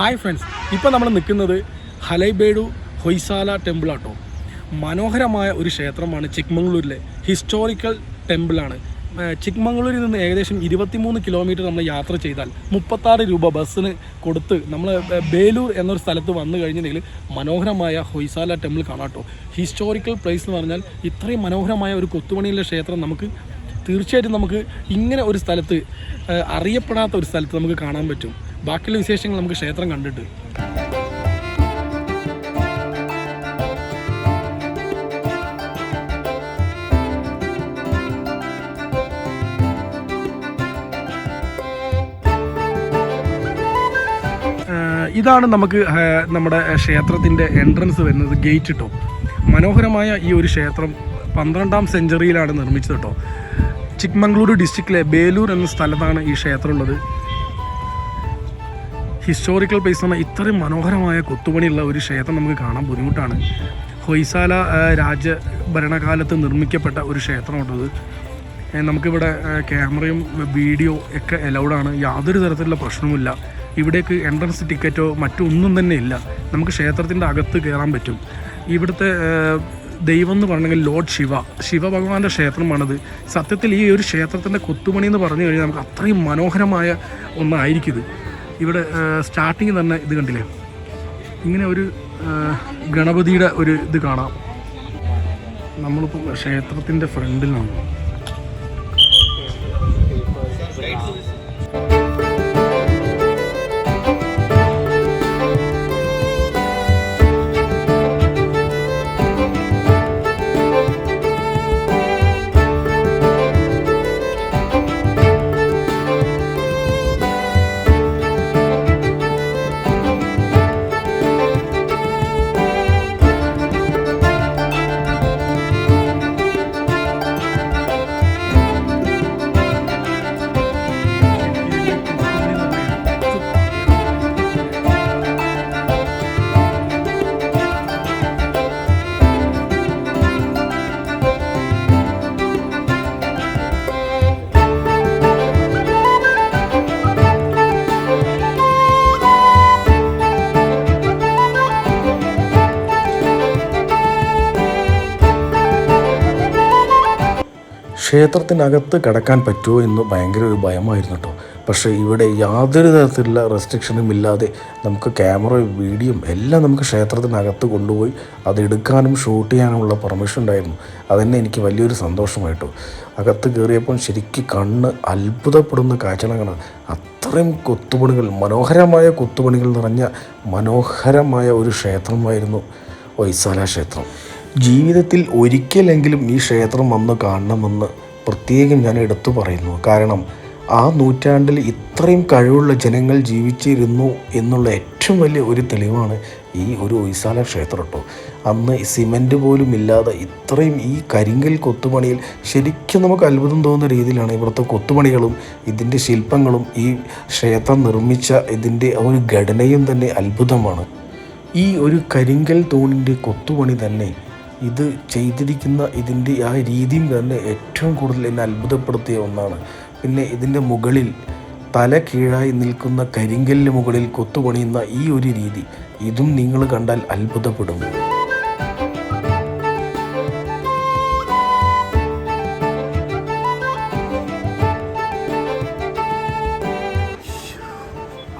Hi friends ഇപ്പോൾ നമ്മൾ നിൽക്കുന്നത് ഹലൈബേഡു ഹൊയ്സാല ടെമ്പിൾ ആട്ടോ മനോഹരമായ ഒരു ക്ഷേത്രമാണ് ചിക്മംഗ്ലൂരിലെ ഹിസ്റ്റോറിക്കൽ ടെമ്പിളാണ് ചിക്മംഗ്ലൂരിൽ നിന്ന് ഏകദേശം ഇരുപത്തിമൂന്ന് കിലോമീറ്റർ നമ്മൾ യാത്ര ചെയ്താൽ മുപ്പത്താറ് രൂപ ബസ്സിന് കൊടുത്ത് നമ്മൾ ബേലൂർ എന്നൊരു സ്ഥലത്ത് വന്നു കഴിഞ്ഞിട്ടുണ്ടെങ്കിൽ മനോഹരമായ ഹൊയ്സാല ടെമ്പിൾ കാണാട്ടോ ഹിസ്റ്റോറിക്കൽ പ്ലേസ് എന്ന് പറഞ്ഞാൽ ഇത്രയും മനോഹരമായ ഒരു കൊത്തുപണിയിലെ ക്ഷേത്രം നമുക്ക് തീർച്ചയായിട്ടും നമുക്ക് ഇങ്ങനെ ഒരു സ്ഥലത്ത് അറിയപ്പെടാത്ത ഒരു സ്ഥലത്ത് നമുക്ക് കാണാൻ പറ്റും. ബാക്കിയുള്ള വിശേഷങ്ങൾ നമുക്ക് ക്ഷേത്രം കണ്ടിട്ട്. ഇതാണ് നമുക്ക് നമ്മുടെ ക്ഷേത്രത്തിന്റെ എൻട്രൻസ് വരുന്നത് ഗേറ്റ് കേട്ടോ മനോഹരമായ ഈ ഒരു ക്ഷേത്രം പന്ത്രണ്ടാം സെഞ്ചുറിയിലാണ് നിർമ്മിച്ചത് കേട്ടോ ചിക്മംഗ്ലൂരു ഡിസ്ട്രിക്റ്റിലെ ബേലൂർ എന്ന സ്ഥലത്താണ് ഈ ക്ഷേത്രം ഉള്ളത്. ഹിസ്റ്റോറിക്കൽ പ്ലേസ് എന്ന് പറഞ്ഞാൽ ഇത്രയും മനോഹരമായ കൊത്തുപണിയുള്ള ഒരു ക്ഷേത്രം നമുക്ക് കാണാൻ ബുദ്ധിമുട്ടാണ്. ഹൊയ്സാല രാജ ഭരണകാലത്ത് നിർമ്മിക്കപ്പെട്ട ഒരു ക്ഷേത്രമാണത് നമുക്കിവിടെ ക്യാമറയും വീഡിയോ ഒക്കെ അലൗഡാണ് യാതൊരു തരത്തിലുള്ള പ്രശ്നവുമില്ല. ഇവിടേക്ക് എൻട്രൻസ് ടിക്കറ്റോ മറ്റൊന്നും തന്നെ ഇല്ല. നമുക്ക് ക്ഷേത്രത്തിന്റെ അകത്ത് കയറാൻ പറ്റും. ഇവിടുത്തെ ദൈവം എന്ന് പറഞ്ഞെങ്കിൽ ലോർഡ് ശിവ. ശിവ ഭഗവാന്റെ ക്ഷേത്രമാണത്. സത്യത്തിൽ ഈ ഒരു ക്ഷേത്രത്തിന്റെ കൊത്തുപണി എന്ന് പറഞ്ഞു കഴിഞ്ഞാൽ നമുക്ക് അത്രയും മനോഹരമായ ഒന്നായിരിക്കും ഇത്. ഇവിടെ സ്റ്റാർട്ടിങ് തന്നെ ഇത് കണ്ടില്ലേ? ഇങ്ങനെ ഒരു ഗണപതിയുടെ ഒരു ഇത് കാണാം. നമ്മളിപ്പം ക്ഷേത്രത്തിന്റെ ഫ്രണ്ടിലാണ്. ക്ഷേത്രത്തിനകത്ത് കിടക്കാൻ പറ്റുമോ എന്ന് ഭയങ്കര ഒരു ഭയമായിരുന്നു കേട്ടോ. പക്ഷേ ഇവിടെ യാതൊരു തരത്തിലുള്ള റെസ്ട്രിക്ഷനും ഇല്ലാതെ നമുക്ക് ക്യാമറയും വീഡിയോയും എല്ലാം നമുക്ക് ക്ഷേത്രത്തിനകത്ത് കൊണ്ടുപോയി അത് എടുക്കാനും ഷൂട്ട് ചെയ്യാനുമുള്ള പെർമിഷൻ ഉണ്ടായിരുന്നു. അതന്നെ എനിക്ക് വലിയൊരു സന്തോഷമായിട്ടു അകത്ത് കയറിയപ്പോൾ ശരിക്കും കണ്ണ് അത്ഭുതപ്പെടുന്ന കാഴ്ചകളാണ് അത്രയും കൊത്തുപണികൾ മനോഹരമായ കൊത്തുപണികൾ നിറഞ്ഞ മനോഹരമായ ഒരു ക്ഷേത്രമായിരുന്നു ഒയ്സാല ക്ഷേത്രം. ജീവിതത്തിൽ ഒരിക്കലെങ്കിലും ഈ ക്ഷേത്രം വന്ന് കാണണമെന്ന് പ്രത്യേകം ഞാൻ എടുത്തു പറയുന്നു. കാരണം ആ നൂറ്റാണ്ടിൽ ഇത്രയും കഴിവുള്ള ജനങ്ങൾ ജീവിച്ചിരുന്നു എന്നുള്ള ഏറ്റവും വലിയ ഒരു തെളിവാണ് ഈ ഒരു ഒയ്സാല ക്ഷേത്രം കേട്ടോ. അന്ന് സിമന്റ് പോലും ഇല്ലാതെ ഇത്രയും ഈ കരിങ്കൽ കൊത്തുപണിയിൽ ശരിക്കും നമുക്ക് അത്ഭുതം തോന്നുന്ന രീതിയിലാണ് ഇവിടുത്തെ കൊത്തുപണികളും ഇതിന്റെ ശില്പങ്ങളും ഈ ക്ഷേത്രം നിർമ്മിച്ച ഇതിന്റെ ഒരു ഘടനയും തന്നെ അത്ഭുതമാണ്. ഈ ഒരു കരിങ്കൽ തൂണിന്റെ കൊത്തുപണി തന്നെ ഇത് ചെയ്തിരിക്കുന്ന ഇതിന്റെ ആ രീതിയും തന്നെ ഏറ്റവും കൂടുതൽ എന്നെ അത്ഭുതപ്പെടുത്തിയ ഒന്നാണ്. പിന്നെ ഇതിന്റെ മുകളിൽ തല കീഴായി നിൽക്കുന്ന കരിങ്കലിന് മുകളിൽ കൊത്തുപണിയുന്ന ഈ ഒരു രീതി ഇതും നിങ്ങൾ കണ്ടാൽ അത്ഭുതപ്പെടും.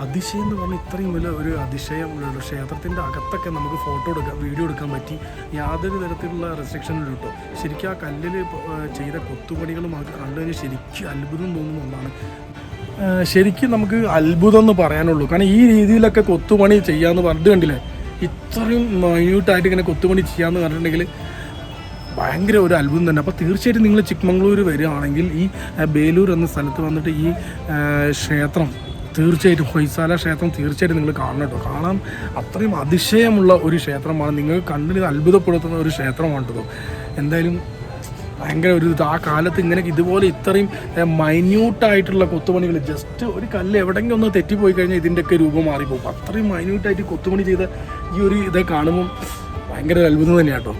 അതിശയം ഇത്രയും വലിയ ഒരു അതിശയമുള്ള ക്ഷേത്രത്തിന്റെ അകത്തൊക്കെ നമുക്ക് ഫോട്ടോ എടുക്കാം വീഡിയോ എടുക്കാൻ പറ്റി. യാതൊരു തരത്തിലുള്ള റെസ്ട്രിക്ഷനും കിട്ടും. ശരിക്കും ആ കല്ലിൽ ചെയ്ത കൊത്തുപണികൾ കണ്ടു ശരിക്കും അത്ഭുതം തോന്നുന്ന ഒന്നാണ്. ശരിക്കും നമുക്ക് അത്ഭുതം എന്ന് പറയാനുള്ളൂ. കാരണം ഈ രീതിയിലൊക്കെ കൊത്തുപണി ചെയ്യാമെന്ന് പറഞ്ഞിട്ട് കണ്ടില്ലേ? ഇത്രയും മൈന്യൂട്ടായിട്ട് ഇങ്ങനെ കൊത്തുപണി ചെയ്യാമെന്ന് പറഞ്ഞിട്ടുണ്ടെങ്കിൽ ഭയങ്കര ഒരു അത്ഭുതം തന്നെ. അപ്പോൾ തീർച്ചയായിട്ടും നിങ്ങൾ ചിക്മംഗ്ലൂർ വരികയാണെങ്കിൽ ഈ ബേലൂർ എന്ന സ്ഥലത്ത് വന്നിട്ട് ഈ ക്ഷേത്രം തീർച്ചയായിട്ടും ഹൊയ്സാല ക്ഷേത്രം തീർച്ചയായിട്ടും നിങ്ങൾ കാണണം കേട്ടോ. കാണാൻ അത്രയും അതിശയമുള്ള ഒരു ക്ഷേത്രമാണ്. നിങ്ങൾ കണ്ടിന് അത്ഭുതപ്പെടുത്തുന്ന ഒരു ക്ഷേത്രമാണ് കേട്ടോ എന്തായാലും ഭയങ്കര ഒരു ഇത്. ആ കാലത്ത് ഇങ്ങനെ ഇതുപോലെ ഇത്രയും മൈന്യൂട്ടായിട്ടുള്ള കൊത്തുപണികൾ ജസ്റ്റ് ഒരു കല്ല് എവിടെയെങ്കിലും ഒന്ന് തെറ്റിപ്പോയി കഴിഞ്ഞാൽ ഇതിന്റെയൊക്കെ രൂപം മാറിപ്പോകും. അത്രയും മൈന്യൂട്ടായിട്ട് കൊത്തുപണി ചെയ്ത ഈ ഒരു ഇതൊക്കെ കാണുമ്പോൾ ഭയങ്കര അത്ഭുതം തന്നെയാണ്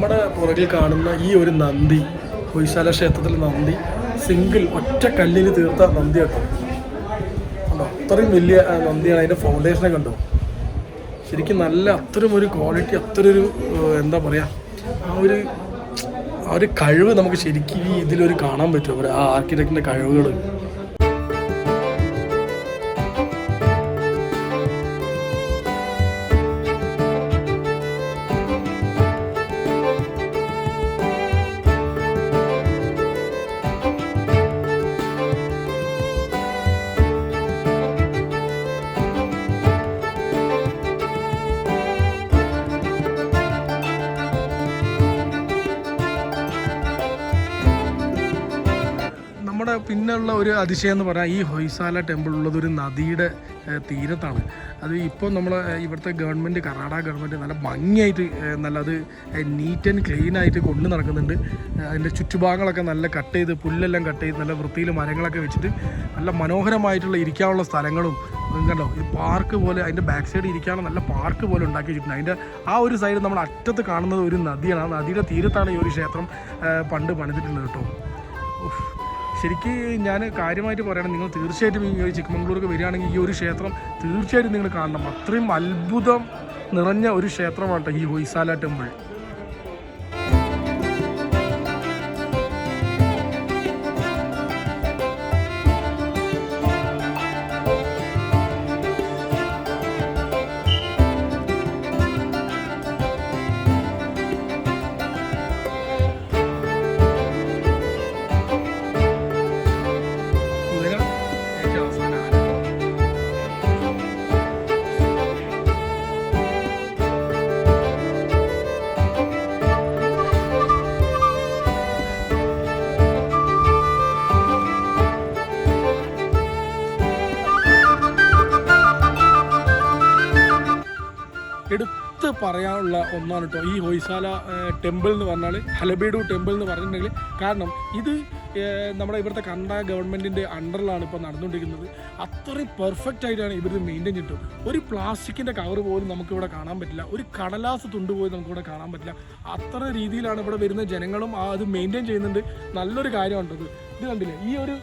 കേട്ടോ പുറകിൽ കാണുന്ന ഈ ഒരു നന്ദി ഹൊയ്ശാല ക്ഷേത്രത്തിലെ നന്ദി സിംഗിൾ ഒറ്റ കല്ലിൽ തീർത്ത നന്ദി കേട്ടോ. കണ്ടോ? അത്രയും വലിയ നന്ദിയാണ് അതിന്റെ ഫൗണ്ടേഷനെ കണ്ടോ? ശരിക്കും നല്ല അത്രയും ഒരു ക്വാളിറ്റി അത്രയൊരു എന്താ പറയുക ആ ഒരു ആ ഒരു കഴിവ് നമുക്ക് ശരിക്കും ഇതിലൊരു കാണാൻ പറ്റും ആ ആർക്കിടെക്റ്റിന്റെ കഴിവുകൾ പിന്നെയുള്ള ഒരു അതിശയം എന്ന് പറഞ്ഞാൽ ഈ ഹൊയ്സാല ടെമ്പിൾ ഉള്ളത് ഒരു നദിയുടെ തീരത്താണ്. അത് ഇപ്പോൾ നമ്മൾ ഇവിടുത്തെ ഗവൺമെന്റ് കർണാടക ഗവൺമെന്റ് നല്ല ഭംഗിയായിട്ട് നല്ല അത് നീറ്റ് ആൻഡ് ക്ലീൻ ആയിട്ട് കൊണ്ടു നടക്കുന്നുണ്ട്. അതിന്റെ ചുറ്റുഭാഗങ്ങളൊക്കെ നല്ല കട്ട് ചെയ്ത് പുല്ലെല്ലാം കട്ട് ചെയ്ത് നല്ല വൃത്തിയിൽ മരങ്ങളൊക്കെ വെച്ചിട്ട് നല്ല മനോഹരമായിട്ടുള്ള ഇരിക്കാനുള്ള സ്ഥലങ്ങളും കണ്ടോ? ഈ പാർക്ക് പോലെ അതിന്റെ ബാക്ക് സൈഡ് ഇരിക്കാനുള്ള നല്ല പാർക്ക് പോലെ ഉണ്ടാക്കി വെച്ചിട്ടുണ്ട്. അതിന്റെ ആ ഒരു സൈഡ് നമ്മൾ അറ്റത്ത് കാണുന്നത് ഒരു നദിയാണ്. ആ നദിയുടെ തീരത്താണ് ഈ ഒരു ക്ഷേത്രം പണ്ട് പണിതിട്ടുള്ളത് കേട്ടോ. ശരിക്ക് ഞാൻ കാര്യമായിട്ട് പറയണം. നിങ്ങൾ തീർച്ചയായിട്ടും ഈ ചിക്കമംഗ്ലൂർക്ക് വരികയാണെങ്കിൽ ഈ ഒരു ക്ഷേത്രം തീർച്ചയായിട്ടും നിങ്ങൾ കാണണം. അത്രയും അത്ഭുതം നിറഞ്ഞ ഒരു ക്ഷേത്രമാണ് ഈ ഹൊയ്സാല ടെമ്പിൾ. പറയാനുള്ള ഒന്നാണ് കേട്ടോ ഈ ഹൊയ്സാല ടെമ്പിൾ എന്ന് പറഞ്ഞാൽ ഹലബേഡു ടെമ്പിൾ എന്ന് പറഞ്ഞിട്ടുണ്ടെങ്കിൽ കാരണം ഇത് നമ്മുടെ ഇവിടുത്തെ കർണാടക ഗവൺമെന്റിന്റെ അണ്ടറിലാണ് ഇപ്പോൾ നടന്നുകൊണ്ടിരിക്കുന്നത്. അത്രയും പെർഫെക്റ്റ് ആയിട്ടാണ് ഇവർ മെയിന്റെയിൻ ചെയ്തിട്ട്. ഒരു പ്ലാസ്റ്റിക്കിന്റെ കവർ പോലും നമുക്കിവിടെ കാണാൻ പറ്റില്ല. ഒരു കടലാസ് തുണ്ട് പോലും നമുക്കിവിടെ കാണാൻ പറ്റില്ല. അത്ര രീതിയിലാണ് ഇവിടെ വരുന്ന ജനങ്ങളും അത് മെയിന്റെയിൻ ചെയ്യുന്നുണ്ട്. നല്ലൊരു കാര്യമാണ് ഇത്. ഇത് കണ്ടില്ലേ? ഈ ഒരു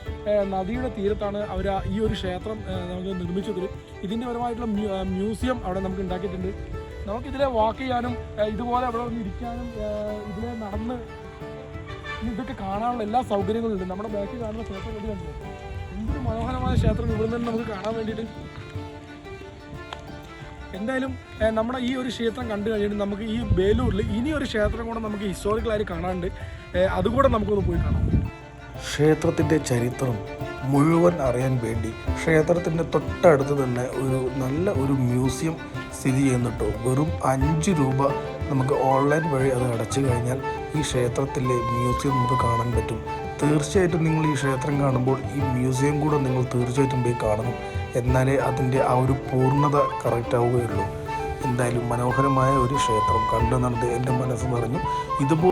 നദിയുടെ തീരത്താണ് അവർ ഈ ഒരു ക്ഷേത്രം നമുക്ക് നിർമ്മിച്ചത്. ഇതിന്റെ പരമായിട്ടുള്ള മ്യൂസിയം അവിടെ നമുക്ക് ഉണ്ടാക്കിയിട്ടുണ്ട്. നമുക്ക് ഇതിലെ വാക്ക് ചെയ്യാനും ഇതുപോലെ അവിടെ വന്ന് ഇരിക്കാനും ഇതിലെ നടന്ന് ഇതൊക്കെ കാണാനുള്ള എല്ലാ സൗകര്യങ്ങളും ഉണ്ട്. നമ്മുടെ ബാക്കിൽ കാണുന്ന ക്ഷേത്രം കൂടി കണ്ടില്ലേ എന്തൊരു മനോഹരമായ ക്ഷേത്രം ഇവിടെ നിന്ന് നമുക്ക് കാണാൻ വേണ്ടിയിട്ട്. എന്തായാലും നമ്മുടെ ഈ ഒരു ക്ഷേത്രം കണ്ടു കഴിഞ്ഞിട്ട് നമുക്ക് ഈ ബേലൂരിൽ ഇനി ഒരു ക്ഷേത്രം കൂടെ നമുക്ക് ഹിസ്റ്റോറിക്കലായിട്ട് കാണാനുണ്ട്. അതുകൂടെ നമുക്കൊന്ന് പോയി കാണാം. ക്ഷേത്രത്തിന്റെ ചരിത്രം മുഴുവൻ അറിയാൻ വേണ്ടി ക്ഷേത്രത്തിന്റെ തൊട്ടടുത്ത് തന്നെ ഒരു നല്ല ഒരു മ്യൂസിയം സ്ഥിതി ചെയ്യുന്നുണ്ടോ? വെറും അഞ്ച് രൂപ നമുക്ക് ഓൺലൈൻ വഴി അത് അടച്ചു കഴിഞ്ഞാൽ ഈ ക്ഷേത്രത്തിലെ മ്യൂസിയം നമുക്ക് കാണാൻ പറ്റും. തീർച്ചയായിട്ടും നിങ്ങൾ ഈ ക്ഷേത്രം കാണുമ്പോൾ ഈ മ്യൂസിയം കൂടെ നിങ്ങൾ തീർച്ചയായിട്ടും പോയി കാണണം. എന്നാലേ അതിന്റെ ആ ഒരു പൂർണത കറക്റ്റ് ആവുകയുള്ളൂ. എന്തായാലും മനോഹരമായ ഒരു ക്ഷേത്രം കണ്ടു നടന്ന് എന്റെ മനസ്സ് നിറഞ്ഞു. ഇതുപോ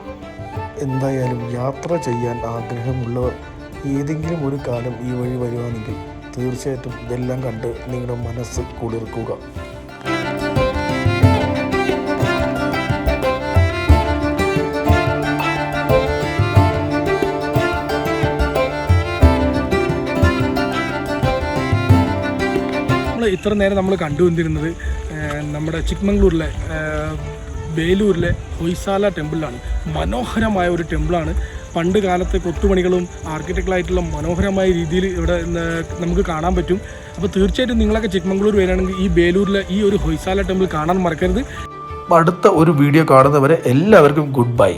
എന്തായാലും യാത്ര ചെയ്യാൻ ആഗ്രഹമുള്ളവർ ഏതെങ്കിലും ഒരു കാലം ഈ വഴി വരുവാണെങ്കിൽ തീർച്ചയായിട്ടും ഇതെല്ലാം കണ്ട് നിങ്ങളുടെ മനസ്സ് കുളിർക്കുക. ഇത്ര നേരം നമ്മൾ കണ്ടുവന്നിരുന്നത് നമ്മുടെ ചിക്മംഗ്ലൂരിലെ ബേലൂരിലെ ഹൊയ്സാല ടെമ്പിളാണ് മനോഹരമായ ഒരു ടെമ്പിളാണ്. പണ്ട് കാലത്തെ കൊത്തുപണികളും ആർക്കിടെക്റ്റായിട്ടുള്ള മനോഹരമായ രീതിയിൽ ഇവിടെ നമുക്ക് കാണാൻ പറ്റും. അപ്പോൾ തീർച്ചയായിട്ടും നിങ്ങളൊക്കെ ചിക്മംഗ്ലൂർ വരികയാണെങ്കിൽ ഈ ബേലൂരിലെ ഈ ഒരു ഹൊയ്സാല ടെമ്പിൾ കാണാൻ മറക്കരുത്. അടുത്ത ഒരു വീഡിയോ കാണുന്നവരെ എല്ലാവർക്കും ഗുഡ് ബൈ